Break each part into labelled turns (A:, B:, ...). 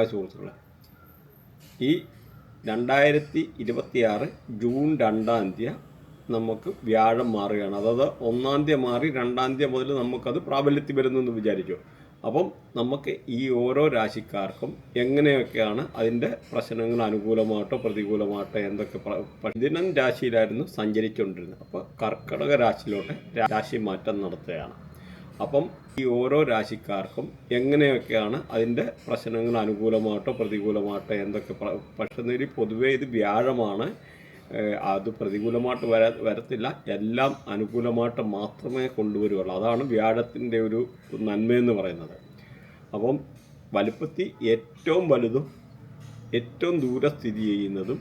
A: Hi സുഹൃത്തുക്കളെ ഈ രണ്ടായിരത്തി ഇരുപത്തിയാറ് ജൂൺ രണ്ടാം തീയതി നമുക്ക് വ്യാഴം മാറുകയാണ്. അതായത് ഒന്നാം തീയതി മാറി രണ്ടാം തീയതി മുതൽ നമുക്കത് പ്രാബല്യത്തിൽ വരുന്നു എന്ന് വിചാരിച്ചു അപ്പം നമുക്ക് ഈ ഓരോ രാശിക്കാർക്കും എങ്ങനെയൊക്കെയാണ് അതിന്റെ പ്രശ്നങ്ങൾ അനുകൂലമായിട്ടോ പ്രതികൂലമായിട്ടോ എന്തൊക്കെ പ്രതിദിനം രാശിയിലായിരുന്നു സഞ്ചരിച്ചുകൊണ്ടിരുന്നത്. അപ്പോൾ കർക്കിടക രാശിയിലോട്ട് രാശി മാറ്റം നടത്തുകയാണ്. അപ്പം ഈ ഓരോ രാശിക്കാർക്കും എങ്ങനെയൊക്കെയാണ് അതിന്റെ പ്രശ്നങ്ങൾ അനുകൂലമാട്ടോ പ്രതികൂലമാട്ടോ എന്തൊക്കെ പക്ഷേ പൊതുവേ ഇത് വ്യാഴമാണ്. അത് പ്രതികൂലമായിട്ട് വര വരത്തില്ല. എല്ലാം അനുകൂലമായിട്ട് മാത്രമേ കൊണ്ടുവരുള്ളൂ. അതാണ് വ്യാഴത്തിന്റെ ഒരു നന്മയെന്ന് പറയുന്നത്. അപ്പം വലുപ്പത്തി ഏറ്റവും വലുതും ഏറ്റവും ദൂരെ സ്ഥിതി ചെയ്യുന്നതും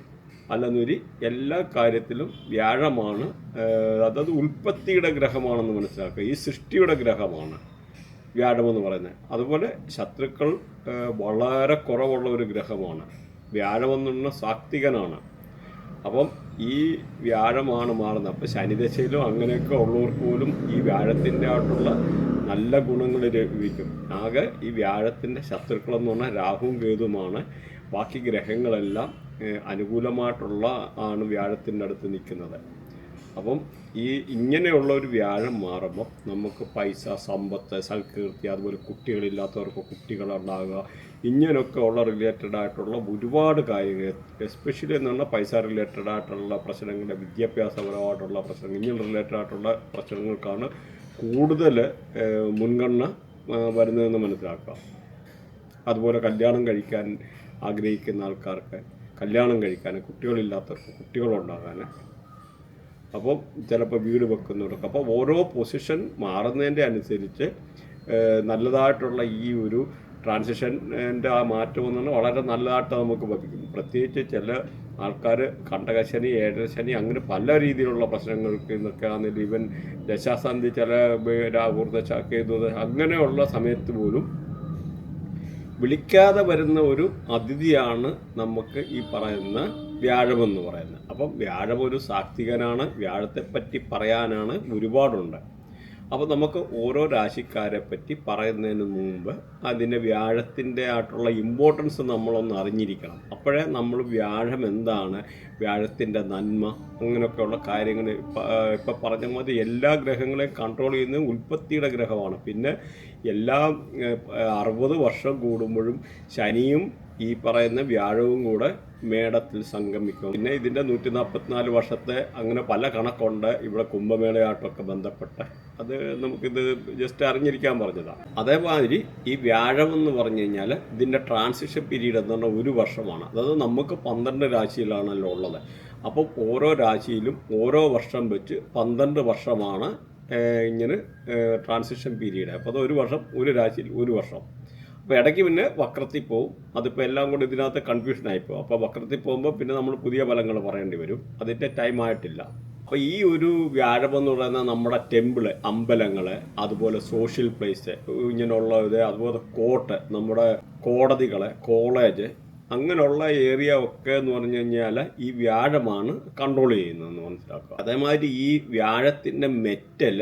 A: അല്ലെന്നൊരു എല്ലാ കാര്യത്തിലും വ്യാഴമാണ് അതായത് ഉൽപ്പത്തിയുടെ ഗ്രഹമാണെന്ന് മനസ്സിലാക്കുക. ഈ സൃഷ്ടിയുടെ ഗ്രഹമാണ് വ്യാഴമെന്ന് പറയുന്നത്. അതുപോലെ ശത്രുക്കൾ വളരെ കുറവുള്ള ഒരു ഗ്രഹമാണ്. വ്യാഴമെന്നുള്ള സാത്വികനാണ്. അപ്പം ഈ വ്യാഴമാണ് മാറുന്നത്. അപ്പം ശനിദശയിലും അങ്ങനെയൊക്കെ ഉള്ളവർക്ക് പോലും ഈ വ്യാഴത്തിന്റെ ആയിട്ടുള്ള നല്ല ഗുണങ്ങൾ ലഭിക്കും. ആകെ ഈ വ്യാഴത്തിന്റെ ശത്രുക്കളെന്ന് പറഞ്ഞാൽ രാഹുവും കേതുമാണ് ബാക്കി ഗ്രഹങ്ങളെല്ലാം അനുകൂലമായിട്ടുള്ള ആണ് വ്യാഴത്തിന്റെ അടുത്ത് നിൽക്കുന്നത്. അപ്പം ഈ ഇങ്ങനെയുള്ള ഒരു വ്യാഴം മാറുമ്പോൾ നമുക്ക് പൈസ സമ്പത്ത് സൽകീർത്തി അതുപോലെ കുട്ടികളില്ലാത്തവർക്ക് കുട്ടികളുണ്ടാകുക ഇങ്ങനെയൊക്കെ ഉള്ള റിലേറ്റഡ് ആയിട്ടുള്ള ഒരുപാട് കാര്യങ്ങൾ എസ്പെഷ്യലി എന്ന് പറഞ്ഞാൽ പൈസ റിലേറ്റഡ് ആയിട്ടുള്ള പ്രശ്നങ്ങൾ വിദ്യാഭ്യാസപരമായിട്ടുള്ള പ്രശ്നങ്ങൾ ഇങ്ങനെ റിലേറ്റഡ് ആയിട്ടുള്ള പ്രശ്നങ്ങൾക്കാണ് കൂടുതൽ മുൻഗണന വരുന്നതെന്ന് മനസ്സിലാക്കുക. അതുപോലെ കല്യാണം കഴിക്കാൻ ആഗ്രഹിക്കുന്ന ആൾക്കാർക്ക് കല്യാണം കഴിക്കാൻ കുട്ടികളില്ലാത്തവർക്ക് കുട്ടികളുണ്ടാകാൻ. അപ്പം ചിലപ്പോൾ വീട് വെക്കുന്നവർക്ക്. അപ്പോൾ ഓരോ പൊസിഷൻ മാറുന്നതിന്റെ അനുസരിച്ച് നല്ലതായിട്ടുള്ള ഈ ഒരു ട്രാൻസിഷന്റെ ആ മാറ്റം എന്ന് പറഞ്ഞാൽ വളരെ നല്ലതായിട്ട് നമുക്ക് ലഭിക്കും പ്രത്യേകിച്ച് ചില ആൾക്കാർ കണ്ടകശനി ഏഴരശനി അങ്ങനെ പല രീതിയിലുള്ള പ്രശ്നങ്ങൾക്ക് ഇന്നൊക്കെ ആണെങ്കിലും ഈവൻ ദശാസന്ധി ചില രാഹുർദശ അങ്ങനെ അങ്ങനെയുള്ള സമയത്ത് പോലും വിളിക്കാതെ വരുന്ന ഒരു അതിഥിയാണ് നമുക്ക് ഈ പറയുന്ന വ്യാഴം എന്ന് പറയുന്നത്. അപ്പം വ്യാഴം ഒരു സാത്വികനാണ്. വ്യാഴത്തെപ്പറ്റി പറയാനാണ് ഒരുപാടുണ്ട്. അപ്പോൾ നമുക്ക് ഓരോ രാശിക്കാരെ പറ്റി പറയുന്നതിന് മുമ്പ് അതിന്റെ വ്യാഴത്തിന്റെ ആയിട്ടുള്ള ഇമ്പോർട്ടൻസ് നമ്മളൊന്ന് അറിഞ്ഞിരിക്കണം. അപ്പോഴേ നമ്മൾ വ്യാഴം എന്താണ് വ്യാഴത്തിന്റെ നന്മ അങ്ങനെയൊക്കെയുള്ള കാര്യങ്ങൾ ഇപ്പം പറഞ്ഞ മതി എല്ലാ ഗ്രഹങ്ങളെയും കൺട്രോൾ ചെയ്യുന്നത് ഉൽപ്പത്തിയുടെ ഗ്രഹമാണ്. പിന്നെ എല്ലാ അറുപത് വർഷം കൂടുമ്പോഴും ശനിയും ഈ പറയുന്ന വ്യാഴവും കൂടെ മേടത്തിൽ സംഗമിക്കും. പിന്നെ ഇതിന്റെ നൂറ്റി നാൽപ്പത്തിനാല് വർഷത്തെ അങ്ങനെ പല കണക്കുണ്ട്. ഇവിടെ കുംഭമേളയായിട്ടൊക്കെ ബന്ധപ്പെട്ട്. അത് നമുക്കിത് ജസ്റ്റ് അറിഞ്ഞിരിക്കാൻ പറഞ്ഞതാണ്. അതേമാതിരി ഈ വ്യാഴം എന്ന് പറഞ്ഞു കഴിഞ്ഞാൽ ഇതിന്റെ ട്രാൻസിഷൻ പീരീഡ് എന്ന് പറഞ്ഞാൽ ഒരു വർഷമാണ്. അതായത് നമുക്ക് പന്ത്രണ്ട് രാശിയിലാണല്ലോ ഉള്ളത്. അപ്പോൾ ഓരോ രാശിയിലും ഓരോ വർഷം വെച്ച് പന്ത്രണ്ട് വർഷമാണ് ഇങ്ങനെ ട്രാൻസിഷൻ പീരീഡ് അപ്പോൾ അത് ഒരു വർഷം ഒരു രാശിയിൽ ഒരു വർഷം. അപ്പോൾ ഇടയ്ക്ക് പിന്നെ വക്രത്തിൽ പോവും. അതിപ്പോൾ എല്ലാം കൂടി ഇതിനകത്ത് കൺഫ്യൂഷൻ ആയിപ്പോവും അപ്പോൾ വക്രത്തിൽ പോകുമ്പോൾ പിന്നെ നമ്മൾ പുതിയ ഫലങ്ങൾ പറയേണ്ടി വരും. അതിന്റെ ടൈം ആയിട്ടില്ല. അപ്പോൾ ഈ ഒരു വ്യാഴം എന്ന് പറയുന്ന നമ്മുടെ ടെമ്പിൾ അമ്പലങ്ങൾ അതുപോലെ സോഷ്യൽ പ്ലേസ് ഇങ്ങനെയുള്ള ഇത് അതുപോലെ കോർട്ട് നമ്മുടെ കോടതികൾ കോളേജ് അങ്ങനെയുള്ള ഏരിയ ഒക്കെ എന്ന് പറഞ്ഞു കഴിഞ്ഞാൽ ഈ വ്യാഴമാണ് കൺട്രോൾ ചെയ്യുന്നതെന്ന് മനസ്സിലാക്കുക. അതേമാതിരി ഈ വ്യാഴത്തിന്റെ മെറ്റൽ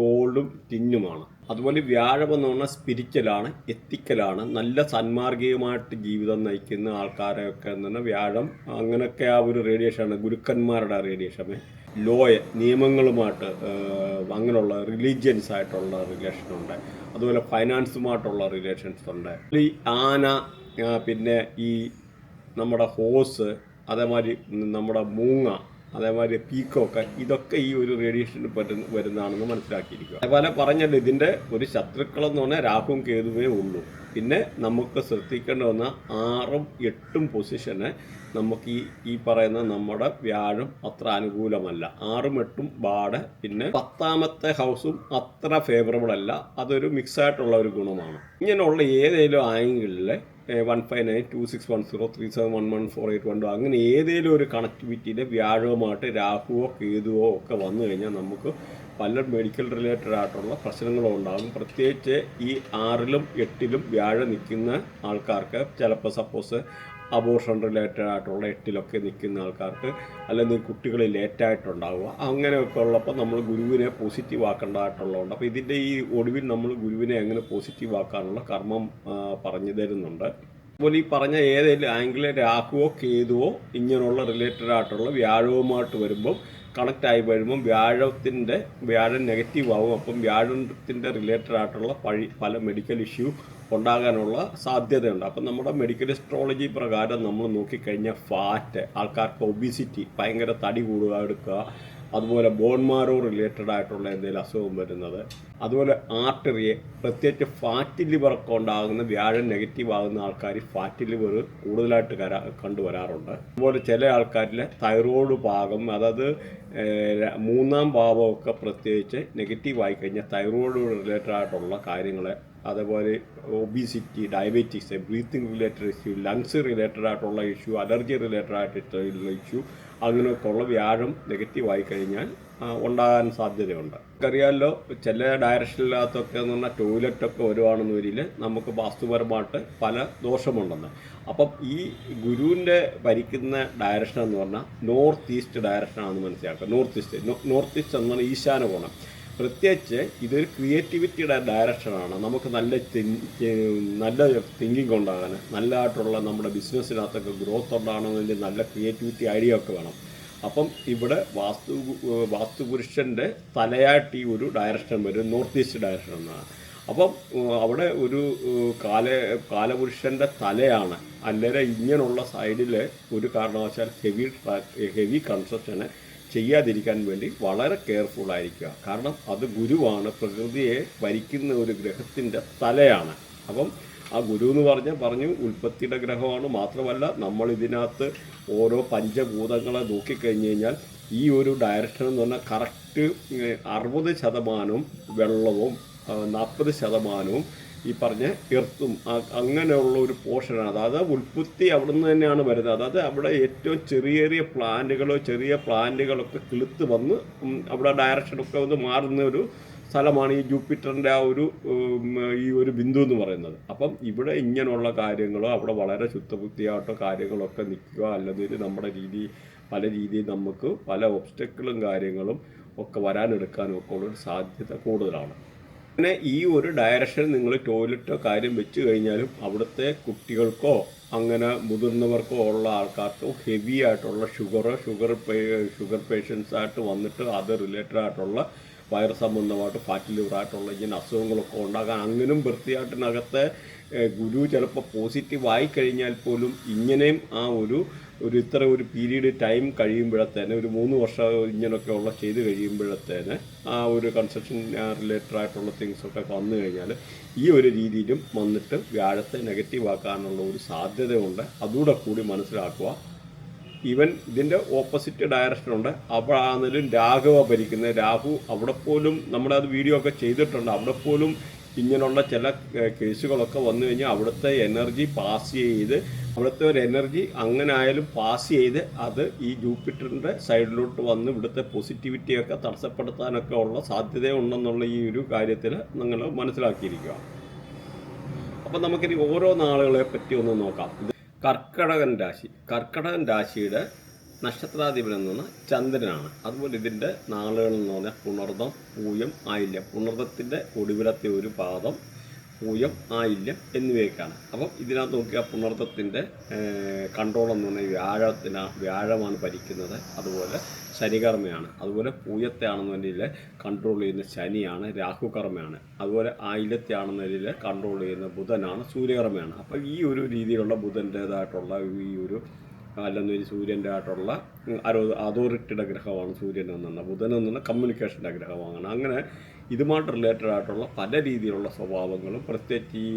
A: ഗോൾഡും ടിന്നുമാണ് അതുപോലെ വ്യാഴം എന്ന് പറഞ്ഞാൽ സ്പിരിച്വലാണ് എത്തിക്കലാണ് നല്ല സന്മാർഗീയമായിട്ട് ജീവിതം നയിക്കുന്ന ആൾക്കാരെയൊക്കെ എന്ന് പറഞ്ഞാൽ വ്യാഴം അങ്ങനെയൊക്കെ ആ ഒരു റേഡിയേഷനാണ് ഗുരുക്കന്മാരുടെ റേഡിയേഷൻ ലോയ നിയമങ്ങളുമായിട്ട് അങ്ങനെയുള്ള റിലീജിയൻസ് ആയിട്ടുള്ള റിലേഷൻ ഉണ്ട്. അതുപോലെ ഫൈനാൻസുമായിട്ടുള്ള റിലേഷൻസ് ഉണ്ട്. ഈ ആന പിന്നെ ഈ നമ്മുടെ ഹോസ് അതേമാതിരി നമ്മുടെ മൂങ്ങ അതേമാതിരി പീക്കോക്ക് ഇതൊക്കെ ഈ ഒരു റേഡിയേഷന് പറ്റുന്ന വരുന്നതാണെന്ന് മനസ്സിലാക്കിയിരിക്കുക. അതേപോലെ പറഞ്ഞല്ലോ ഇതിന്റെ ഒരു ശത്രുക്കളെന്ന് പറഞ്ഞാൽ രാഹുവും കേതുവേ ഉള്ളൂ. പിന്നെ നമുക്ക് ശ്രദ്ധിക്കേണ്ട വന്ന ആറും എട്ടും പൊസിഷന് നമുക്ക് ഈ ഈ പറയുന്ന നമ്മുടെ വ്യാഴം അത്ര അനുകൂലമല്ല. ആറും എട്ടും ബാഡ് പിന്നെ പത്താമത്തെ ഹൗസും അത്ര ഫേവറബിൾ അല്ല. അതൊരു മിക്സ് ആയിട്ടുള്ള ഒരു ഗുണമാണ്. ഇങ്ങനെയുള്ള ഏതെങ്കിലും ആംഗിളിലെ one five nine two six one zero three seven one one four eight one two അങ്ങനെ ഏതെങ്കിലും ഒരു കണക്ടിവിറ്റിയിൽ വ്യാഴവുമായിട്ട് രാഹുവോ കേതുവോ ഒക്കെ വന്നു കഴിഞ്ഞാൽ നമുക്ക് പല മെഡിക്കൽ റിലേറ്റഡ് ആയിട്ടുള്ള പ്രശ്നങ്ങളും ഉണ്ടാകും. പ്രത്യേകിച്ച് ഈ ആറിലും എട്ടിലും വ്യാഴം നിൽക്കുന്ന ആൾക്കാർക്ക് ചിലപ്പോൾ സപ്പോസ് അബോർഷൻ റിലേറ്റഡ് ആയിട്ടുള്ള എട്ടിലൊക്കെ നിൽക്കുന്ന ആൾക്കാർക്ക് അല്ലെങ്കിൽ കുട്ടികൾ ലേറ്റായിട്ടുണ്ടാവുക. അങ്ങനെയൊക്കെ ഉള്ളപ്പോൾ നമ്മൾ ഗുരുവിനെ പോസിറ്റീവ് ആക്കേണ്ടതായിട്ടുള്ളതുണ്ട്. അപ്പോൾ ഇതിന്റെ ഈ ഒടുവിൽ നമ്മൾ ഗുരുവിനെ എങ്ങനെ പോസിറ്റീവ് ആക്കാനുള്ള കർമ്മം പറഞ്ഞു തരുന്നുണ്ട്. അതുപോലെ ഈ പറഞ്ഞ ഏതെങ്കിലും ആംഗിളിൽ രാഹുവോ കേതുവോ ഇങ്ങനെയുള്ള റിലേറ്റഡ് ആയിട്ടുള്ള വ്യാഴവുമായിട്ട് വരുമ്പം കണക്റ്റ് ആയി വരുമ്പം വ്യാഴത്തിന്റെ വ്യാഴം നെഗറ്റീവ് ആവും. അപ്പം വ്യാഴത്തിന്റെ റിലേറ്റഡ് ആയിട്ടുള്ള പഴി പല മെഡിക്കൽ ഇഷ്യൂ ഉണ്ടാകാനുള്ള സാധ്യതയുണ്ട്. അപ്പം നമ്മുടെ മെഡിക്കൽ എസ്ട്രോളജി പ്രകാരം നമ്മൾ നോക്കിക്കഴിഞ്ഞാൽ ഫാറ്റ് ആൾക്കാർക്ക് ഒബിസിറ്റി ഭയങ്കര തടി കൂടുക എടുക്കുക അതുപോലെ ബോൺമാരോ റിലേറ്റഡ് ആയിട്ടുള്ള എന്തെങ്കിലും അസുഖം വരുന്നത്. അതുപോലെ ആർട്ടറിയെ പ്രത്യേകിച്ച് ഫാറ്റ് ലിവറൊക്കെ ഉണ്ടാകുന്ന വ്യാഴം നെഗറ്റീവ് ആകുന്ന ആൾക്കാർ ഫാറ്റ് ലിവർ കൂടുതലായിട്ട് കരാ കണ്ടുവരാറുണ്ട്. അതുപോലെ ചില ആൾക്കാരിൽ തൈറോയ്ഡ് ഭാഗം അതായത് മൂന്നാം ഭാവമൊക്കെ പ്രത്യേകിച്ച് നെഗറ്റീവ് ആയി കഴിഞ്ഞാൽ തൈറോയ്ഡ് റിലേറ്റഡ് ആയിട്ടുള്ള കാര്യങ്ങൾ അതേപോലെ obesity diabetics breathing related issue lungs related ആയിട്ടുള്ള ഇഷ്യൂ അലർജി റിലേറ്റഡ് ആയിട്ടുള്ള ഇഷ്യൂ അങ്ങനെയൊക്കെ ഉള്ള വ്യാഴം നെഗറ്റീവ് ആയി കഴിഞ്ഞാൽ ഉണ്ടാകാൻ സാധ്യതയുണ്ട്. നമുക്കറിയാമല്ലോ ചില ഡയറക്ഷനിലകത്തൊക്കെ എന്ന് പറഞ്ഞാൽ ടോയ്ലറ്റൊക്കെ വരുവാണെന്ന് വരിൽ നമുക്ക് വാസ്തുപരമായിട്ട് പല ദോഷമുണ്ടെന്ന്. അപ്പം ഈ ഗുരുവിന്റെ ഭരിക്കുന്ന ഡയറക്ഷൻ എന്ന് പറഞ്ഞാൽ നോർത്ത് ഈസ്റ്റ് ഡയറക്ഷനാണെന്ന് മനസ്സിലാക്കുക. നോർത്ത് ഈസ്റ്റ് നോർത്ത് ഈസ്റ്റ് എന്ന് പറഞ്ഞാൽ ഈശാന കോണം. പ്രത്യേകിച്ച് ഇതൊരു ക്രിയേറ്റിവിറ്റിയുടെ ഡയറക്ഷനാണ് നമുക്ക് നല്ല നല്ല തിങ്കിങ് ഉണ്ടാകാൻ നല്ലതായിട്ടുള്ള നമ്മുടെ ബിസിനസ്സിനകത്തൊക്കെ ഗ്രോത്ത് ഉണ്ടാകണമെങ്കിൽ നല്ല ക്രിയേറ്റിവിറ്റി ഐഡിയ ഒക്കെ വേണം. അപ്പം ഇവിടെ വാസ്തു വാസ്തുപുരുഷന്റെ തലയായിട്ട് ഈ ഒരു ഡയറക്ഷൻ വരും നോർത്ത് ഈസ്റ്റ് ഡയറക്ഷൻ എന്നാണ്. അപ്പം അവിടെ ഒരു കാല കാലപുരുഷന്റെ തലയാണ്. അല്ലേരെ ഇങ്ങനെയുള്ള സൈഡിൽ ഒരു കാരണവശാൽ ഹെവി ഹെവി കൺസ്ട്രക്ഷന് ചെയ്യാതിരിക്കാൻ വേണ്ടി വളരെ കെയർഫുൾ ആയിരിക്കുക. കാരണം അത് ഗുരുവാണ് പ്രകൃതിയെ ഭരിക്കുന്ന ഒരു ഗ്രഹത്തിന്റെ തലയാണ്. അപ്പം ആ ഗുരു എന്ന് പറഞ്ഞ പറഞ്ഞു ഉൽപ്പത്തിയുടെ ഗ്രഹമാണ്. മാത്രമല്ല നമ്മൾ ഇതിനകത്ത് ഓരോ പഞ്ചഭൂതങ്ങളെ നോക്കിക്കഴിഞ്ഞ് കഴിഞ്ഞാൽ ഈ ഒരു ഡയറക്ഷൻ എന്ന് പറഞ്ഞാൽ കറക്റ്റ് അറുപത് ശതമാനവും വെള്ളവും നാൽപ്പത് ശതമാനവും ഈ പറഞ്ഞ എർത്തും അങ്ങനെയുള്ള ഒരു പോർഷനാണ് അതായത് ഉൽപ്പത്തി അവിടെ നിന്ന് തന്നെയാണ് വരുന്നത്. അതായത് അവിടെ ഏറ്റവും ചെറിയ ചെറിയ പ്ലാന്റുകളോ ചെറിയ പ്ലാന്റുകളൊക്കെ കിളുത്ത് വന്ന് അവിടെ ഡയറക്ഷനൊക്കെ വന്ന് മാറുന്ന ഒരു സ്ഥലമാണ് ഈ ജൂപ്പിറ്ററിന്റെ ആ ഒരു ഈ ഒരു ബിന്ദു എന്ന് പറയുന്നത്. അപ്പം ഇവിടെ ഇങ്ങനെയുള്ള കാര്യങ്ങളോ അവിടെ വളരെ ശുദ്ധബുദ്ധിയായിട്ടോ കാര്യങ്ങളൊക്കെ നിൽക്കുക അല്ലെങ്കിൽ നമ്മുടെ രീതി പല രീതിയിൽ നമുക്ക് പല ഒബ്സ്റ്റക്കിളും കാര്യങ്ങളും ഒക്കെ വരാനെടുക്കാനും ഒക്കെ ഉള്ളൊരു സാധ്യത കൂടുതലാണ്. പിന്നെ ഈ ഒരു ഡയറക്ഷൻ നിങ്ങൾ ടോയ്ലറ്റോ കാര്യം വെച്ച് കഴിഞ്ഞാലും അവിടുത്തെ കുട്ടികൾക്കോ അങ്ങനെ മുതിർന്നവർക്കോ ഉള്ള ആൾക്കാർക്കോ ഹെവി ആയിട്ടുള്ള ഷുഗറോ ഷുഗർ ഷുഗർ പേഷ്യൻസ് ആയിട്ട് വന്നിട്ട് അത് റിലേറ്റഡ് ആയിട്ടുള്ള വയറ് സംബന്ധമായിട്ട് ഫാറ്റ് ലിവർ ആയിട്ടുള്ള ഇങ്ങനെ അസുഖങ്ങളൊക്കെ ഉണ്ടാകാൻ അങ്ങനും വൃത്തിയായിട്ടിനകത്ത് ഗുരു ചിലപ്പോൾ പോസിറ്റീവായി കഴിഞ്ഞാൽ പോലും ഇങ്ങനെയും ആ ഒരു ഒരു ഇത്ര ഒരു പീരീഡ് ടൈം കഴിയുമ്പോഴത്തേന് ഒരു മൂന്ന് വർഷം ഇങ്ങനെയൊക്കെ ഉള്ള ചെയ്ത് കഴിയുമ്പോഴത്തേന് ആ ഒരു കൺസ്ട്രക്ഷൻ റിലേറ്റഡ് ആയിട്ടുള്ള തിങ്സ് ഒക്കെ വന്നു കഴിഞ്ഞാൽ ഈ ഒരു രീതിയിലും വന്നിട്ട് വ്യാഴത്തെ നെഗറ്റീവ് ആക്കാനുള്ള ഒരു സാധ്യതയുണ്ട്. അതുകൂടെ കൂടി മനസ്സിലാക്കുക. ഈവൻ ഇതിന്റെ ഓപ്പോസിറ്റ് ഡയറക്ഷനുണ്ട് ഉണ്ട്. അവിടെ ആണെങ്കിലും രാഘവ ഭരിക്കുന്നത്. രാഹു അവിടെ പോലും നമ്മളത് വീഡിയോ ഒക്കെ ചെയ്തിട്ടുണ്ട്. അവിടെ പോലും ഇങ്ങനെയുള്ള ചില കേസുകളൊക്കെ വന്നു കഴിഞ്ഞാൽ അവിടുത്തെ എനർജി പാസ് ചെയ്ത് അവിടുത്തെ ഒരു എനർജി അങ്ങനെ ആയാലും പാസ് ചെയ്ത് അത് ഈ ജൂപ്പിറ്ററിന്റെ സൈഡിലോട്ട് വന്ന് ഇവിടുത്തെ പോസിറ്റിവിറ്റിയൊക്കെ തടസ്സപ്പെടുത്താനൊക്കെ ഉള്ള സാധ്യതയുണ്ടെന്നുള്ള ഈ ഒരു കാര്യത്തിൽ നിങ്ങൾ മനസ്സിലാക്കിയിരിക്കുക. അപ്പം നമുക്കിനി ഓരോ നാളുകളെ പറ്റി ഒന്ന് നോക്കാം. കർക്കടകൻ രാശി. കർക്കടകൻ രാശിയുടെ നക്ഷത്രാധിപൻ എന്ന് പറഞ്ഞാൽ ചന്ദ്രനാണ്. അതുപോലെ ഇതിന്റെ നാളുകൾ എന്ന് പറഞ്ഞാൽ പുണർദം പൂയം ആയില്യം. പുണർദത്തിന്റെ ഒടുവിലത്തെ ഒരു പാദം പൂയം ആയില്യം എന്നിവയൊക്കെയാണ്. അപ്പം ഇതിനകത്ത് നോക്കിയാൽ പുണർത്തത്തിന്റെ കൺട്രോൾ എന്ന് പറഞ്ഞാൽ വ്യാഴത്തിനാ വ്യാഴമാണ് ഭരിക്കുന്നത്. അതുപോലെ ശനികർമ്മയാണ്. അതുപോലെ പൂയത്തെ പറഞ്ഞാൽ കൺട്രോൾ ചെയ്യുന്ന ശനിയാണ് രാഹുകർമ്മയാണ്. അതുപോലെ ആയില്യത്തെ ആണെന്നതിൽ കൺട്രോൾ ചെയ്യുന്ന ബുധനാണ് സൂര്യകർമ്മയാണ്. അപ്പം ഈ ഒരു രീതിയിലുള്ള ബുധന്റേതായിട്ടുള്ള ഈ ഒരു അല്ലെന്നൊരു സൂര്യന്റെ ആയിട്ടുള്ള അതോറിറ്റിയുടെ ഗ്രഹമാണ് സൂര്യൻ എന്ന ബുധൻ പറഞ്ഞാൽ കമ്മ്യൂണിക്കേഷന്റെ ഗ്രഹമാണ്. അങ്ങനെ ഇതുമായിട്ട് റിലേറ്റഡ് ആയിട്ടുള്ള പല രീതിയിലുള്ള സ്വഭാവങ്ങളും പ്രത്യേകിച്ച് ഈ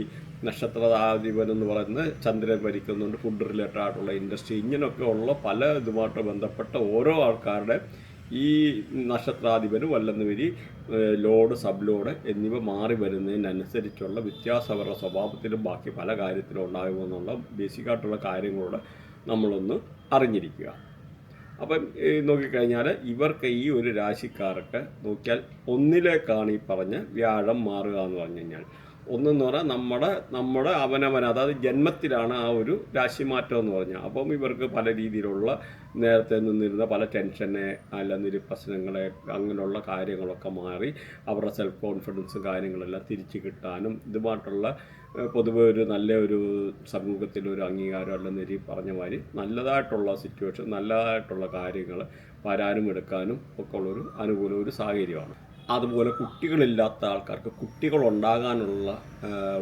A: നക്ഷത്രതാധിപൻ എന്ന് പറയുന്നത് ചന്ദ്രൻ ഭരിക്കുന്നുണ്ട് ഫുഡ് റിലേറ്റഡ് ആയിട്ടുള്ള ഇൻഡസ്ട്രി ഇങ്ങനെയൊക്കെ ഉള്ള പല ഇതുമായിട്ട് ബന്ധപ്പെട്ട ഓരോ ആൾക്കാരുടെ ഈ നക്ഷത്രാധിപനും അല്ലെന്ന് വരി ഏഹ്, ലോഡ് സബ് ലോഡ് എന്നിവ മാറി വരുന്നതിനനുസരിച്ചുള്ള വ്യത്യാസം അവരുടെ സ്വഭാവത്തിലും ബാക്കി പല കാര്യത്തിലും ഉണ്ടാകുമെന്നുള്ള ബേസിക്കായിട്ടുള്ള കാര്യങ്ങളോട് നമ്മളൊന്ന് അറിഞ്ഞിരിക്കുക. അപ്പം നോക്കിക്കഴിഞ്ഞാൽ ഇവർക്ക് ഈ ഒരു രാശിക്കാർക്ക് നോക്കിയാൽ ഒന്നിലേക്കാണ് ഈ പറഞ്ഞ വ്യാഴം മാറുക എന്ന് പറഞ്ഞു കഴിഞ്ഞാൽ. ഒന്നെന്ന് പറഞ്ഞാൽ നമ്മുടെ നമ്മുടെ അവനവന അതായത് ജന്മത്തിലാണ് ആ ഒരു രാശിമാറ്റം എന്ന് പറഞ്ഞാൽ അപ്പം ഇവർക്ക് പല രീതിയിലുള്ള നേരത്തെ നിന്നിരുന്ന പല ടെൻഷനെ അല്ല പ്രശ്നങ്ങളെ അങ്ങനെയുള്ള കാര്യങ്ങളൊക്കെ മാറി അവരുടെ സെൽഫ് കോൺഫിഡൻസും കാര്യങ്ങളെല്ലാം തിരിച്ചു കിട്ടാനും ഇതുമായിട്ടുള്ള പൊതുവെ ഒരു നല്ല ഒരു സമൂഹത്തിൽ ഒരു അംഗീകാരം അല്ലെന്ന് രീതി പറഞ്ഞ മാതിരി നല്ലതായിട്ടുള്ള സിറ്റുവേഷൻ നല്ലതായിട്ടുള്ള കാര്യങ്ങൾ വരാനും എടുക്കാനും ഒക്കെ ഉള്ളൊരു അനുകൂല ഒരു സാഹചര്യമാണ്. അതുപോലെ കുട്ടികളില്ലാത്ത ആൾക്കാർക്ക് കുട്ടികൾ ഉണ്ടാകാനുള്ള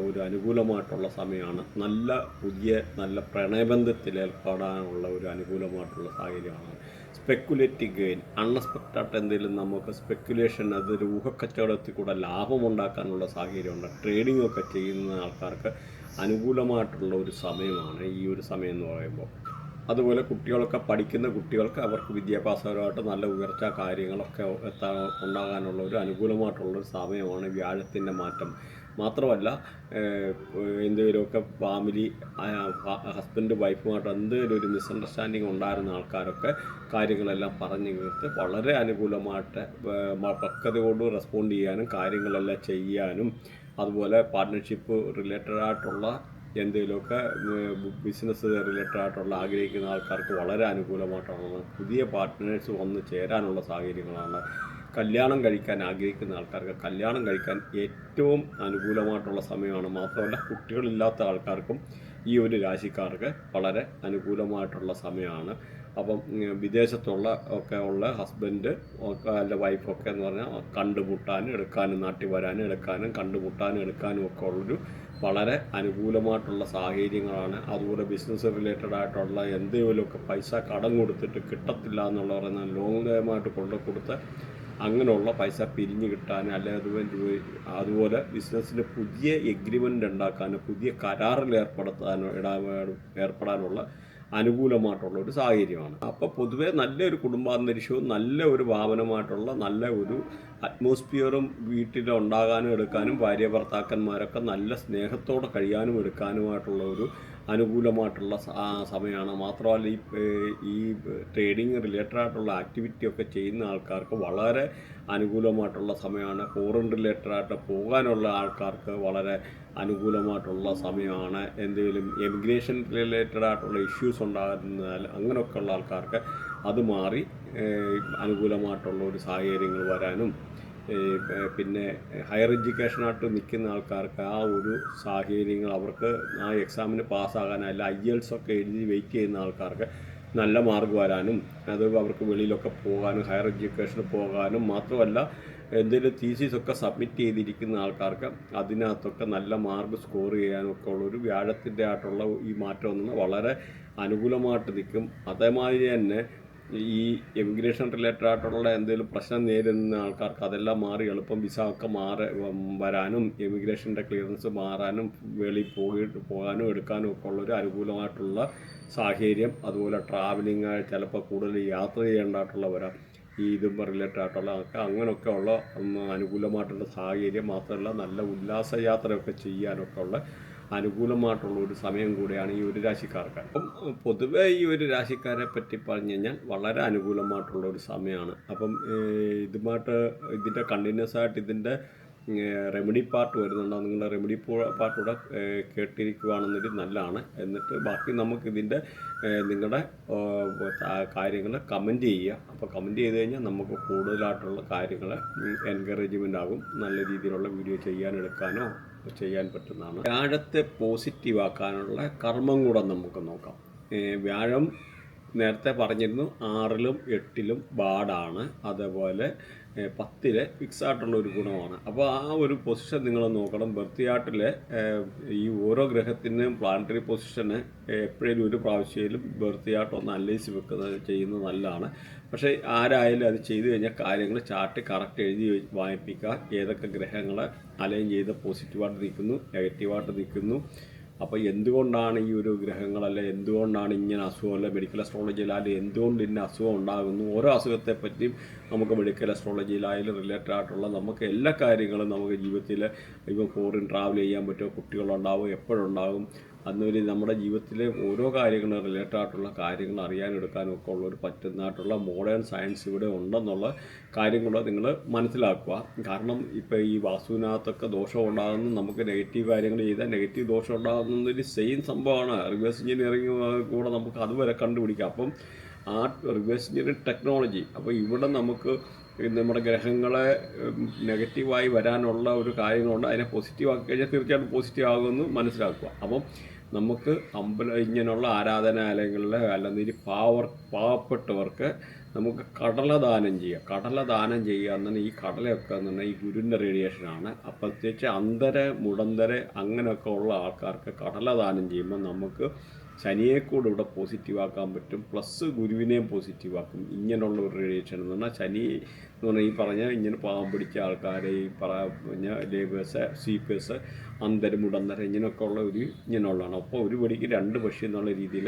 A: ഒരു അനുകൂലമായിട്ടുള്ള സമയമാണ്. നല്ല പുതിയ നല്ല പ്രണയബന്ധത്തിൽ ഏർപ്പെടാനുള്ള ഒരു അനുകൂലമായിട്ടുള്ള സാഹചര്യമാണ്. സ്പെക്കുലേറ്റീവ് ഗെയിൻ അൺഎക്സ്പെക്റ്റായിട്ട് എന്തെങ്കിലും നമുക്ക് സ്പെക്കുലേഷൻ അതൊരു ഊഹക്കച്ചവടത്തിൽ കൂടെ ലാഭമുണ്ടാക്കാനുള്ള സാഹചര്യമുണ്ട്. ട്രേഡിംഗ് ഒക്കെ ചെയ്യുന്ന ആൾക്കാർക്ക് അനുകൂലമായിട്ടുള്ള ഒരു സമയമാണ് ഈ ഒരു സമയം എന്ന് പറയുമ്പോൾ. അതുപോലെ കുട്ടികളൊക്കെ പഠിക്കുന്ന കുട്ടികൾക്ക് അവർക്ക് വിദ്യാഭ്യാസപരമായിട്ട് നല്ല ഉയർച്ച കാര്യങ്ങളൊക്കെ എത്താൻ ഉണ്ടാകാനുള്ള ഒരു അനുകൂലമായിട്ടുള്ള ഒരു സമയമാണ് വ്യാഴത്തിന്റെ മാറ്റം. മാത്രമല്ല എന്തെങ്കിലുമൊക്കെ ഫാമിലി ഹസ്ബൻഡ് വൈഫുമായിട്ട് എന്തെങ്കിലും ഒരു മിസ്അണ്ടർസ്റ്റാൻഡിങ് ഉണ്ടായിരുന്ന ആൾക്കാരൊക്കെ കാര്യങ്ങളെല്ലാം പറഞ്ഞു തീർത്ത് വളരെ അനുകൂലമായിട്ട് പക്വതയോട് റെസ്പോണ്ട് ചെയ്യാനും കാര്യങ്ങളെല്ലാം ചെയ്യാനും അതുപോലെ പാർട്ട്ണർഷിപ്പ് റിലേറ്റഡ് ആയിട്ടുള്ള എന്തെങ്കിലുമൊക്കെ ബിസിനസ് റിലേറ്റഡ് ആയിട്ടുള്ള ആഗ്രഹിക്കുന്ന ആൾക്കാർക്ക് വളരെ അനുകൂലമായിട്ടാണ്. പുതിയ പാർട്ട്നേഴ്സ് വന്ന് ചേരാനുള്ള സാഹചര്യങ്ങളാണ്. കല്യാണം കഴിക്കാൻ ആഗ്രഹിക്കുന്ന ആൾക്കാർക്ക് കല്യാണം കഴിക്കാൻ ഏറ്റവും അനുകൂലമായിട്ടുള്ള സമയമാണ്. മാത്രമല്ല കുട്ടികളില്ലാത്ത ആൾക്കാർക്കും ഈ ഒരു രാശിക്കാർക്ക് വളരെ അനുകൂലമായിട്ടുള്ള സമയമാണ്. അപ്പം വിദേശത്തുള്ള ഒക്കെ ഉള്ള ഹസ്ബൻഡ് ഒക്കെ അല്ല വൈഫൊക്കെ എന്ന് പറഞ്ഞാൽ കണ്ടുമുട്ടാനും എടുക്കാനും നാട്ടിൽ വരാനും എടുക്കാനും കണ്ടുമുട്ടാനും എടുക്കാനും ഒക്കെ ഉള്ളൊരു വളരെ അനുകൂലമായിട്ടുള്ള സാഹചര്യങ്ങളാണ്. അതുപോലെ ബിസിനസ് റിലേറ്റഡ് ആയിട്ടുള്ള എന്തെങ്കിലുമൊക്കെ പൈസ കടം കൊടുത്തിട്ട് കിട്ടത്തില്ല എന്നുള്ള പറയുന്ന ലോങ് ടൈമായിട്ട് കൊണ്ടു കൊടുത്ത് അങ്ങനെയുള്ള പൈസ പിരിഞ്ഞു കിട്ടാൻ അല്ലെങ്കിൽ അതുപോലെ ബിസിനസ്സിന് പുതിയ എഗ്രിമെന്റ് ഉണ്ടാക്കാനും പുതിയ കരാറിൽ ഏർപ്പെടുത്താനോ ഇടാൻ ഏർപ്പെടാനുള്ള അനുകൂലമായിട്ടുള്ള ഒരു സാഹചര്യമാണ്. അപ്പോൾ പൊതുവേ നല്ലൊരു കുടുംബാന്തരീക്ഷവും നല്ല ഒരു ഭാവനമായിട്ടുള്ള നല്ല ഒരു അറ്റ്മോസ്ഫിയറും വീട്ടിൽ ഉണ്ടാകാനും എടുക്കാനും ഭാര്യ ഭർത്താക്കന്മാരൊക്കെ നല്ല സ്നേഹത്തോടെ കഴിയാനും എടുക്കാനുമായിട്ടുള്ള ഒരു അനുകൂലമായിട്ടുള്ള സമയമാണ്. മാത്രമല്ല ഈ ഈ ട്രേഡിങ് റിലേറ്റഡ് ആയിട്ടുള്ള ആക്ടിവിറ്റി ഒക്കെ ചെയ്യുന്ന ആൾക്കാർക്ക് വളരെ അനുകൂലമായിട്ടുള്ള സമയമാണ്. ഫോറിൻ റിലേറ്റഡ് ആയിട്ട് പോകാനുള്ള ആൾക്കാർക്ക് വളരെ അനുകൂലമായിട്ടുള്ള സമയമാണ്. എന്തെങ്കിലും എമിഗ്രേഷൻ റിലേറ്റഡ് ആയിട്ടുള്ള ഇഷ്യൂസ് ഉണ്ടാകുന്നതിനാൽ അങ്ങനെയൊക്കെയുള്ള ആൾക്കാർക്ക് അത് മാറി അനുകൂലമായിട്ടുള്ള ഒരു സാഹചര്യങ്ങൾ വരാനും പിന്നെ ഹയർ എഡ്യൂക്കേഷനായിട്ട് നിൽക്കുന്ന ആൾക്കാർക്ക് ആ ഒരു സാഹചര്യങ്ങൾ അവർക്ക് ആ എക്സാമിന് പാസ്സാകാൻ അല്ല ഐ എൽസ് ഒക്കെ എഴുതി വെയിറ്റ് ചെയ്യുന്ന ആൾക്കാർക്ക് നല്ല മാർക്ക് വരാനും അത് അവർക്ക് വെളിയിലൊക്കെ പോകാനും ഹയർ എഡ്യൂക്കേഷന് പോകാനും മാത്രമല്ല എന്തെങ്കിലും തീസീസ് ഒക്കെ സബ്മിറ്റ് ചെയ്തിരിക്കുന്ന ആൾക്കാർക്ക് അതിനകത്തൊക്കെ നല്ല മാർക്ക് സ്കോർ ചെയ്യാനൊക്കെ ഉള്ളൊരു വ്യാഴത്തിന്റെ ആയിട്ടുള്ള ഈ മാറ്റം ഒന്ന് വളരെ അനുകൂലമായിട്ട് നിൽക്കും. അതേമാതിരി തന്നെ ഈ എമിഗ്രേഷൻ റിലേറ്റഡ് ആയിട്ടുള്ള എന്തെങ്കിലും പ്രശ്നം നേരിടുന്ന ആൾക്കാർക്ക് അതെല്ലാം മാറി എളുപ്പം വിസ ഒക്കെ മാറി വരാനും എമിഗ്രേഷന്റെ ക്ലിയറൻസ് മാറാനും വെളിയിൽ പോയി പോകാനും എടുക്കാനും ഒക്കെ ഉള്ളൊരു അനുകൂലമായിട്ടുള്ള സാഹചര്യം. അതുപോലെ ട്രാവലിംഗ് ചിലപ്പോൾ കൂടുതൽ യാത്ര ചെയ്യേണ്ടതായിട്ടുള്ള വരാം. ഈ ഇതും റിലേറ്റഡ് ആയിട്ടുള്ള ഒക്കെ അങ്ങനെയൊക്കെ ഉള്ള അനുകൂലമായിട്ടുള്ള സാഹചര്യം മാത്രമല്ല നല്ല ഉല്ലാസയാത്രയൊക്കെ ചെയ്യാനൊക്കെ ഉള്ള അനുകൂലമായിട്ടുള്ള ഒരു സമയം കൂടിയാണ് ഈ ഒരു രാശിക്കാർക്ക്. അപ്പം പൊതുവെ ഈ ഒരു രാശിക്കാരെ പറ്റി പറഞ്ഞു കഴിഞ്ഞാൽ വളരെ അനുകൂലമായിട്ടുള്ള ഒരു സമയമാണ്. അപ്പം ഇതുമായിട്ട് ഇതിന്റെ കണ്ടിന്യൂസ് ആയിട്ട് ഇതിന്റെ റെമഡി പാർട്ട് വരുന്നുണ്ടോ. നിങ്ങളുടെ റെമഡി പാർട്ടൂടെ കേട്ടിരിക്കുകയാണെന്നൊരു നല്ലതാണ്. എന്നിട്ട് ബാക്കി നമുക്ക് ഇതിന്റെ നിങ്ങളുടെ കാര്യങ്ങൾ കമന്റ് ചെയ്യുക. അപ്പോൾ കമന്റ് ചെയ്ത് കഴിഞ്ഞാൽ നമുക്ക് കൂടുതലായിട്ടുള്ള കാര്യങ്ങൾ എൻകറേജ്മെന്റ് ആകും. നല്ല രീതിയിലുള്ള വീഡിയോ ചെയ്യാൻ എടുക്കാനോ ചെയ്യാൻ പറ്റുന്നതാണ്. വ്യാഴത്തെ പോസിറ്റീവ് ആക്കാനുള്ള കർമ്മം കൂടെ നമുക്ക് നോക്കാം. വ്യാഴം നേരത്തെ പറഞ്ഞിരുന്നു ആറിലും എട്ടിലും ബാഡാണ് അതേപോലെ പത്തിലെ ഫിക്സ് ആയിട്ടുള്ള ഒരു ഗുണമാണ്. അപ്പോൾ ആ ഒരു പൊസിഷൻ നിങ്ങൾ നോക്കണം. ബർത്തിയാട്ടിലെ ഈ ഓരോ ഗ്രഹത്തിന്റെയും പ്ലാനറ്ററി പൊസിഷന് എപ്പോഴും ഒരു പ്രാവശ്യയിലും ബർത്തിയാട്ട് ഒന്ന് അനലൈസ് വെക്കുന്നത് ചെയ്യുന്നത് നല്ലതാണ്. പക്ഷേ ആരായാലും അത് ചെയ്തു കഴിഞ്ഞാൽ കാര്യങ്ങൾ ചാർട്ട് കറക്റ്റ് എഴുതി വായിപ്പിക്കുക. ഏതൊക്കെ ഗ്രഹങ്ങൾ അലൈൻ ചെയ്ത് പോസിറ്റീവായിട്ട് നിൽക്കുന്നു നെഗറ്റീവായിട്ട് നിൽക്കുന്നു. അപ്പോൾ എന്തുകൊണ്ടാണ് ഈ ഒരു ഗ്രഹങ്ങളല്ല എന്തുകൊണ്ടാണ് ഇങ്ങനെ അസുഖം അല്ല മെഡിക്കൽ അസ്ട്രോളജിയിലായാലും എന്തുകൊണ്ട് ഇന്ന അസുഖം ഉണ്ടാകുന്നു? ഓരോ അസുഖത്തെ പറ്റിയും നമുക്ക് മെഡിക്കൽ അസ്ട്രോളജിയിലായാലും റിലേറ്റഡ് ആയിട്ടുള്ള നമുക്ക് എല്ലാ കാര്യങ്ങളും നമുക്ക് ജീവിതത്തിൽ ഇപ്പം ഫോറിൻ ട്രാവൽ ചെയ്യാൻ പറ്റുമോ? കുട്ടികളുണ്ടാവും എപ്പോഴുണ്ടാകും അതുവരെ നമ്മുടെ ജീവിതത്തിലെ ഓരോ കാര്യങ്ങളും റിലേറ്റഡ് ആയിട്ടുള്ള കാര്യങ്ങൾ അറിയാനെടുക്കാനും ഒക്കെ ഉള്ള ഒരു പറ്റുന്നതായിട്ടുള്ള മോഡേൺ സയൻസ് ഇവിടെ ഉണ്ടെന്നുള്ള കാര്യം കൂടെ നിങ്ങൾ മനസ്സിലാക്കുക. കാരണം ഇപ്പോൾ ഈ വാസ്തുവിനകത്തൊക്കെ ദോഷം ഉണ്ടാകുന്ന നമുക്ക് നെഗറ്റീവ് കാര്യങ്ങൾ ചെയ്താൽ നെഗറ്റീവ് ദോഷം ഉണ്ടാകുന്നതിൽ സെയിം സംഭവമാണ്. റിവേഴ്സ് എഞ്ചിനീയറിംഗ് കൂടെ നമുക്ക് അതുവരെ കണ്ടുപിടിക്കാം. അപ്പം ആ റിവേഴ്സ് എഞ്ചിനീയറിംഗ് ടെക്നോളജി അപ്പോൾ ഇവിടെ നമുക്ക് നമ്മുടെ ഗ്രഹങ്ങളെ നെഗറ്റീവായി വരാനുള്ള ഒരു കാര്യങ്ങളുണ്ട്. അതിനെ പോസിറ്റീവ് ആക്കി കഴിഞ്ഞാൽ തീർച്ചയായിട്ടും പോസിറ്റീവ് ആകുമെന്ന് മനസ്സിലാക്കുക. അപ്പം നമുക്ക് അമ്പല ഇങ്ങനെയുള്ള ആരാധനാലയങ്ങളിൽ അല്ലെങ്കിൽ പാവർ പാവപ്പെട്ടവർക്ക് നമുക്ക് കടലദാനം ചെയ്യുക കടലദാനം ചെയ്യുക എന്നാൽ ഈ കടലയൊക്കെ എന്ന് പറഞ്ഞാൽ ഈ ഗുരുവിന്റെ റേഡിയേഷനാണ് അപ്പം പ്രത്യേകിച്ച് അന്തര മുടന്തര അങ്ങനെയൊക്കെ ഉള്ള ആൾക്കാർക്ക് കടലദാനം ചെയ്യുമ്പോൾ നമുക്ക് ശനിയെ കൂടെ ഇവിടെ പോസിറ്റീവ് ആക്കാൻ പറ്റും. പ്ലസ് ഗുരുവിനെയും പോസിറ്റീവ് ആക്കും ഇങ്ങനെയുള്ള ഒരു റേഡിയേഷൻ എന്ന് പറഞ്ഞാൽ ശനി എന്ന് പറഞ്ഞാൽ ഈ പറഞ്ഞ ഇങ്ങനെ പാവം പിടിച്ച ആൾക്കാരെ ഈ പറഞ്ഞ ലേബേഴ്സ് സ്വീപ്പേഴ്സ് അന്തരം ഉടന്തരം ഇങ്ങനെയൊക്കെ ഉള്ള ഒരു ഇങ്ങനെയുള്ളതാണ്. അപ്പോൾ ഒരു പടിക്ക് രണ്ട് പക്ഷി എന്നുള്ള രീതിയിൽ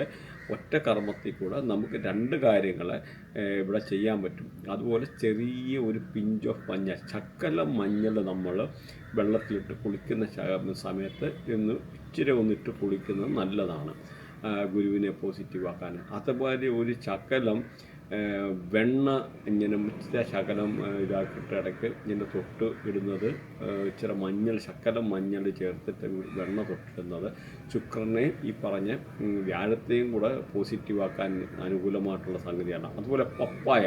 A: ഒറ്റ കർമ്മത്തിൽ കൂടെ നമുക്ക് രണ്ട് കാര്യങ്ങൾ ഇവിടെ ചെയ്യാൻ പറ്റും. അതുപോലെ ചെറിയ ഒരു പിഞ്ച് ഓഫ് മഞ്ഞ ചക്കല മഞ്ഞൾ നമ്മൾ വെള്ളത്തിലിട്ട് കുളിക്കുന്ന സമയത്ത് ഇന്ന് ഇച്ചിരി ഒന്നിട്ട് കുളിക്കുന്നത് നല്ലതാണ്. ഗുരുവിനെ പോസിറ്റീവ് ആക്കാൻ. അതുപോലെ ഒരു ശകലം വെണ്ണ ഇങ്ങനെ ഇച്ചിരി ശകലം ഇതാക്കിയിട്ട് ഇടയ്ക്ക് ഇങ്ങനെ തൊട്ട് ഇടുന്നത് ഇച്ചിരി മഞ്ഞൾ ശകലം മഞ്ഞൾ ചേർത്തിട്ട് വെണ്ണ തൊട്ടിടുന്നത്. ശുക്രനെ ഈ പറഞ്ഞ വ്യാഴത്തെയും കൂടെ പോസിറ്റീവ് ആക്കാൻ അനുകൂലമായിട്ടുള്ള സംഗതിയാണ്. അതുപോലെ പപ്പായ.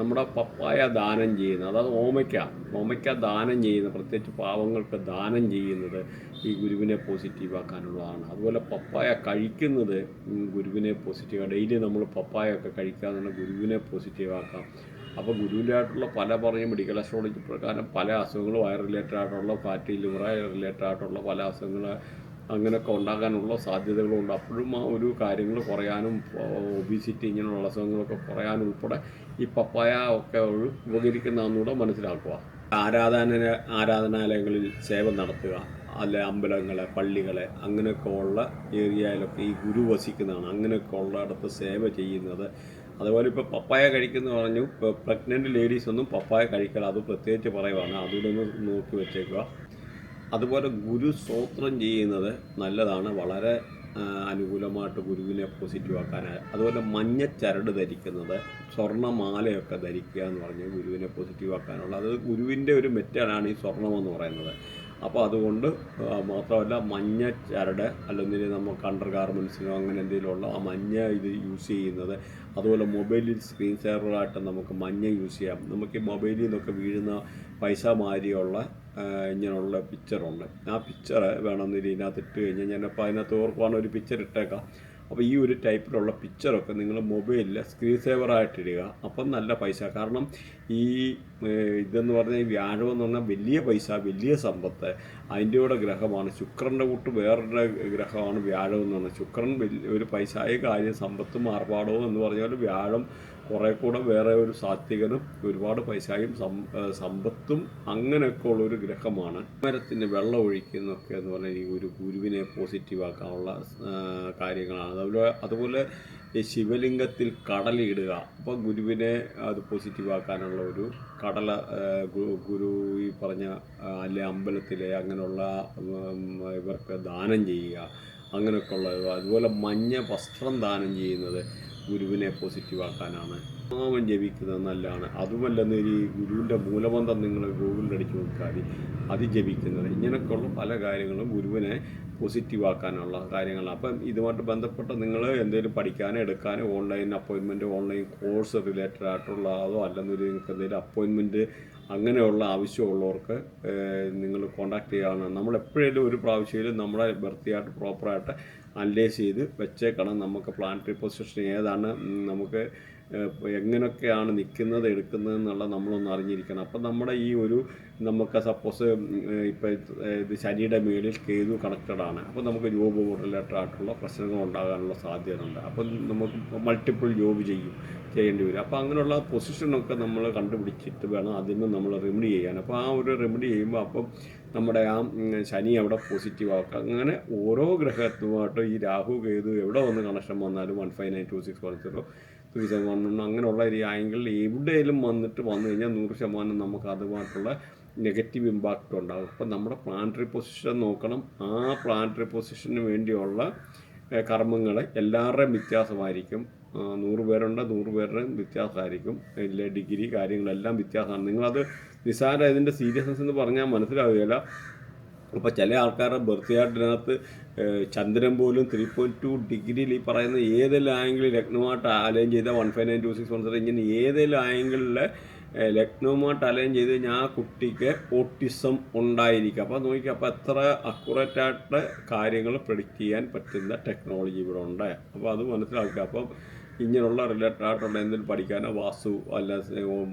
A: നമ്മുടെ പപ്പായ ദാനം ചെയ്യുന്നത്. അതായത് ഓമയ്ക്ക. ഓമയ്ക്ക ദാനം ചെയ്യുന്ന പ്രത്യേകിച്ച് പാവങ്ങൾക്ക് ദാനം ചെയ്യുന്നത് ഈ ഗുരുവിനെ പോസിറ്റീവ് ആക്കാനുള്ളതാണ്. അതുപോലെ പപ്പായ കഴിക്കുന്നത് ഗുരുവിനെ പോസിറ്റീവ് ഡെയിലി നമ്മൾ പപ്പായ ഒക്കെ കഴിക്കാന്നുള്ള ഗുരുവിനെ പോസിറ്റീവാക്കാം അപ്പോൾ ഗുരുവിലായിട്ടുള്ള പല പറഞ്ഞ മെഡിക്കൽ അസ്ട്രോളജി പ്രകാരം പല അസുഖങ്ങളും വയർ റിലേറ്റഡ് ആയിട്ടുള്ള ഫാറ്റി ലിവർ റിലേറ്റഡ് ആയിട്ടുള്ള പല അസുഖങ്ങൾ അങ്ങനെയൊക്കെ ഉണ്ടാകാനുള്ള സാധ്യതകളുണ്ട് അപ്പോഴും ആ ഒരു കാര്യങ്ങൾ കുറയാനും ഒബിസിറ്റി ഇങ്ങനെയുള്ള അസുഖങ്ങളൊക്കെ കുറയാനും ഉൾപ്പെടെ ഈ പപ്പായ ഒക്കെ ഒരു ഉപകരിക്കുന്നതെന്നുകൂടെ മനസ്സിലാക്കുക. ആരാധന ആരാധനാലയങ്ങളിൽ സേവ നടത്തുക. അല്ലെ അമ്പലങ്ങളെ പള്ളികളെ അങ്ങനെയൊക്കെ ഉള്ള ഏരിയയിലൊക്കെ ഈ ഗുരു വസിക്കുന്നതാണ്. അങ്ങനെയൊക്കെ ഉള്ളിടത്ത് സേവ ചെയ്യുന്നത്. അതുപോലെ ഇപ്പോൾ പപ്പായ കഴിക്കുന്ന പറഞ്ഞു ഇപ്പോൾ പ്രഗ്നന്റ് ലേഡീസ് ഒന്നും പപ്പായ കഴിക്കല അത് പ്രത്യേകിച്ച് പറയുവാണ്. അതിലൊന്ന് നോക്കി വെച്ചേക്കുക. അതുപോലെ ഗുരു സ്തോത്രം ചെയ്യുന്നത് നല്ലതാണ്. വളരെ അനുകൂലമായിട്ട് ഗുരുവിനെ പോസിറ്റീവ് ആക്കാൻ അതുപോലെ മഞ്ഞ ചരട് ധരിക്കുന്നത് സ്വർണമാലയൊക്കെ ധരിക്കുക എന്ന് പറഞ്ഞ് ഗുരുവിനെ പോസിറ്റീവ് ആക്കാനുള്ള അത് ഗുരുവിന്റെ ഒരു മെറ്റലാണ് ഈ സ്വർണം എന്ന് പറയുന്നത്. അപ്പോൾ അതുകൊണ്ട് മാത്രമല്ല മഞ്ഞ ചരട് അല്ലെങ്കിൽ നമ്മൾ അണ്ടർ ഗാർമെൻസിനോ അങ്ങനെ എന്തെങ്കിലുമുള്ള ആ മഞ്ഞ ഇത് യൂസ് ചെയ്യുന്നത് അതുപോലെ മൊബൈലിൽ സ്ക്രീൻ സേവറായിട്ട് നമുക്ക് മഞ്ഞ യൂസ് ചെയ്യാം. നമുക്ക് ഈ മൊബൈലിൽ നിന്നൊക്കെ വീഴുന്ന പൈസ മാതിരിയുള്ള ഇങ്ങനെയുള്ള പിക്ചറുണ്ട് ആ പിക്ചർ വേണമെന്നില്ല ഇതിനകത്ത് ഇട്ട് കഴിഞ്ഞാൽ ഞാനപ്പോൾ അതിനകത്ത് ഓർക്കുവാണ് ഒരു പിക്ചർ ഇട്ടേക്കാം. അപ്പോൾ ഈ ഒരു ടൈപ്പിലുള്ള പിക്ചറൊക്കെ നിങ്ങൾ മൊബൈലിൽ സ്ക്രീൻ സേവറായിട്ടിടുക അപ്പം നല്ല പൈസ. കാരണം ഈ ഇതെന്ന് പറഞ്ഞാൽ ഈ വ്യാഴം എന്ന് പറഞ്ഞാൽ വലിയ പൈസ വലിയ സമ്പത്ത്. അതിന്റെ കൂടെ ഗ്രഹമാണ്. ശുക്രന്റെ കൂട്ട് വേറൊരു ഗ്രഹമാണ് വ്യാഴം എന്ന് പറഞ്ഞാൽ. ശുക്രൻ വലിയ ഒരു ആയ കാര്യം സമ്പത്തും ആർഭാടവും എന്ന് പറഞ്ഞാൽ വ്യാഴം കുറേ കൂടെ വേറെ ഒരു സാത്വികനും ഒരുപാട് പൈസയും സമ്പത്തും അങ്ങനെയൊക്കെ ഉള്ള ഒരു ഗ്രഹമാണ്. മരത്തിന് വെള്ളം ഒഴിക്കുന്നൊക്കെ എന്ന് പറഞ്ഞാൽ ഈ ഒരു ഗുരുവിനെ പോസിറ്റീവ് ആക്കാനുള്ള കാര്യങ്ങളാണ്. അതുപോലെ അതുപോലെ ഈ ശിവലിംഗത്തിൽ കടലിടുക അപ്പോൾ ഗുരുവിനെ അത് പോസിറ്റീവ് ആക്കാനുള്ള ഒരു കടല ഗുരു ഈ പറഞ്ഞ അല്ലെ അമ്പലത്തിലെ അങ്ങനെയുള്ള ഇവർക്ക് ദാനം ചെയ്യുക. അങ്ങനെയൊക്കെ ഉള്ളത് അതുപോലെ മഞ്ഞ വസ്ത്രം ദാനം ചെയ്യുന്നത്. ഗുരുവിനെ പോസിറ്റീവാക്കാനാണ് നാമം ജപിക്കുന്നത് നല്ലതാണ്. അതുമല്ലെന്ന് ഈ ഗുരുവിന്റെ മൂലമന്ത്രം നിങ്ങൾ ഗൂഗിളിൽ അടിച്ച് നോക്കിയാൽ അത് ജപിക്കുന്നത്. ഇങ്ങനെയൊക്കെയുള്ള പല കാര്യങ്ങളും ഗുരുവിനെ പോസിറ്റീവാക്കാനുള്ള കാര്യങ്ങളാണ്. അപ്പം ഇതുമായിട്ട് ബന്ധപ്പെട്ട് നിങ്ങൾ എന്തെങ്കിലും പഠിക്കാനോ എടുക്കാനോ ഓൺലൈൻ അപ്പോയിൻമെന്റ് ഓൺലൈൻ കോഴ്സ് റിലേറ്റഡ് ആയിട്ടുള്ള അതോ അല്ലെന്നൊരു നിങ്ങൾക്ക് എന്തെങ്കിലും അപ്പോയിൻമെന്റ് അങ്ങനെയുള്ള ആവശ്യമുള്ളവർക്ക് നിങ്ങൾ കോൺടാക്ട് ചെയ്യാവുന്നതാണ്. നമ്മൾ എപ്പോഴേലും ഒരു പ്രാവശ്യമായാലും നമ്മുടെ വൃത്തിയായിട്ട് പ്രോപ്പറായിട്ട് അനലൈസ് ചെയ്ത് വെച്ചേക്കണം. നമുക്ക് പ്ലാനറ്ററി പൊസിഷൻ ഏതാണ് നമുക്ക് എങ്ങനെയൊക്കെയാണ് നിൽക്കുന്നത് എടുക്കുന്നത് എന്നുള്ള നമ്മളൊന്ന് അറിഞ്ഞിരിക്കണം. അപ്പം നമ്മുടെ ഈ ഒരു നമുക്ക് സപ്പോസ് ഇപ്പം ഇത് ശനിയുടെ മേളിൽ കേതു കണക്റ്റഡ് ആണ്. അപ്പോൾ നമുക്ക് ജോബ് റിലേറ്റഡ് ആയിട്ടുള്ള പ്രശ്നങ്ങൾ ഉണ്ടാകാനുള്ള സാധ്യത ഉണ്ട് അപ്പം നമുക്ക് മൾട്ടിപ്പിൾ ജോബ് ചെയ്യും ചെയ്യേണ്ടി വരും. അപ്പോൾ അങ്ങനെയുള്ള പൊസിഷനൊക്കെ നമ്മൾ കണ്ടുപിടിച്ചിട്ട് വേണം അതിൽ നിന്ന് നമ്മൾ റെമഡി ചെയ്യാൻ. അപ്പോൾ ആ ഒരു റെമഡി ചെയ്യുമ്പോൾ അപ്പം നമ്മുടെ ആ ശനി അവിടെ പോസിറ്റീവ് ആക്കുക അങ്ങനെ ഓരോ ഗ്രഹത്തുമായിട്ട് ഈ രാഹു കേതു എവിടെ വന്ന് കണക്ഷൻ വന്നാലും one five nine two six one zero three one അങ്ങനെയുള്ള ഒരു ആംഗിളിൽ എവിടെയെങ്കിലും വന്നിട്ട് വന്നു കഴിഞ്ഞാൽ നൂറ് ശതമാനം നമുക്ക് അതുമായിട്ടുള്ള നെഗറ്റീവ് ഇമ്പാക്റ്റ് ഉണ്ടാകും അപ്പം നമ്മുടെ പ്ലാനറ്ററി പൊസിഷൻ നോക്കണം. ആ പ്ലാനറ്ററി പൊസിഷന് വേണ്ടിയുള്ള കർമ്മങ്ങൾ എല്ലാവരുടെയും വ്യത്യാസമായിരിക്കും. നൂറ് പേരുണ്ട് നൂറ് പേരുടെയും വ്യത്യാസമായിരിക്കും. ഇതിലെ ഡിഗ്രി കാര്യങ്ങളെല്ലാം വ്യത്യാസമാണ്. നിങ്ങളത് നിസ്സാര ഇതിന്റെ സീരിയസ്നെസ് എന്ന് പറഞ്ഞാൽ മനസ്സിലാവുകയില്ല. അപ്പോൾ ചില ആൾക്കാരുടെ ബർത്ത് ചാർട്ടിനകത്ത് ചന്ദ്രൻ പോലും ത്രീ പോയിന്റ് ടു ഡിഗ്രിയിൽ ഈ പറയുന്ന ഏതെല്ലാം ആംഗിളിൽ ലഗ്നവുമായിട്ട് അലൈൻ ചെയ്ത one five nine two six one seven ഇങ്ങനെ ഏതെല്ലാം ആംഗിളിൽ ലഗ്നവുമായിട്ട് അലൈൻ ചെയ്ത് കഴിഞ്ഞാൽ ആ കുട്ടിക്ക് ഓട്ടിസം ഉണ്ടായിരിക്കും. അപ്പോൾ നോക്കിക്കുക അപ്പോൾ എത്ര അക്യുറേറ്റ് ആയിട്ട് കാര്യങ്ങൾ പ്രഡിക്റ്റ് ചെയ്യാൻ പറ്റുന്ന ടെക്നോളജി ഇവിടെ ഉണ്ട്. അപ്പോൾ അത് മനസ്സിലാക്കുക. അപ്പം ഇങ്ങനെയുള്ള റിലേറ്റഡ് ആയിട്ടുള്ള എന്തെങ്കിലും പഠിക്കാനോ വാസ്തു അല്ല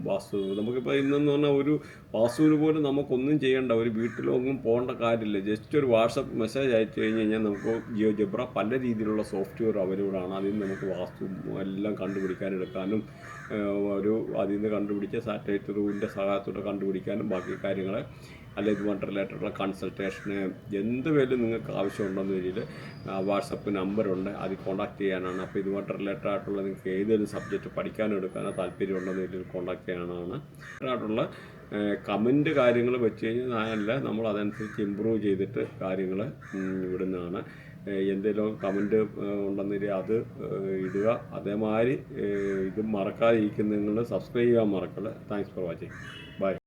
A: വാസ്തു നമുക്കിപ്പോൾ ഇന്നെന്ന് പറഞ്ഞാൽ ഒരു വാസ്തുവിന് പോലും നമുക്കൊന്നും ചെയ്യേണ്ട ഒരു വീട്ടിലൊന്നും പോകേണ്ട കാര്യമില്ല. ജസ്റ്റ് ഒരു വാട്സപ്പ് മെസ്സേജ് അയച്ചു കഴിഞ്ഞ് കഴിഞ്ഞാൽ നമുക്ക് ജിയോ ജബ്ര പല രീതിയിലുള്ള സോഫ്റ്റ്വെയർ ആണ് അതിൽ നിന്ന് നമുക്ക് വാസ്തു എല്ലാം കണ്ടുപിടിക്കാൻ എടുക്കാനും ഒരു അതിൽ നിന്ന് കണ്ടുപിടിച്ച സാറ്റലൈറ്റ് റൂമിന്റെ സഹായത്തോടെ കണ്ടുപിടിക്കാനും ബാക്കി കാര്യങ്ങൾ അല്ല ഇതുമായിട്ട് റിലേറ്റഡുള്ള കൺസൾട്ടേഷന് എന്ത് പേരും നിങ്ങൾക്ക് ആവശ്യമുണ്ടെന്ന രീതിയിൽ വാട്സപ്പ് നമ്പറുണ്ട് അതിൽ കോൺടാക്ട് ചെയ്യാനാണ്. അപ്പോൾ ഇതുമായിട്ട് റിലേറ്റഡ് ആയിട്ടുള്ള നിങ്ങൾക്ക് ഏതെങ്കിലും സബ്ജക്റ്റ് പഠിക്കാനോ എടുക്കാനോ താല്പര്യമുണ്ടെന്ന രീതിയിൽ കോൺടാക്ട് ചെയ്യാനാണ്. ആയിട്ടുള്ള കമന്റ് കാര്യങ്ങൾ വെച്ച് കഴിഞ്ഞാൽ അല്ല നമ്മൾ അതനുസരിച്ച് ഇമ്പ്രൂവ് ചെയ്തിട്ട് കാര്യങ്ങൾ വിടുന്നതാണ് എന്തെങ്കിലും കമന്റ് ഉണ്ടെന്നില്ല അത് ഇടുക. അതേമാതിരി ഇത് മറക്കാതെ ഇരിക്കുന്ന നിങ്ങൾ സബ്സ്ക്രൈബ് ചെയ്യാൻ മറക്കല്ല താങ്ക്സ് ഫോർ വാച്ചിങ് ബൈ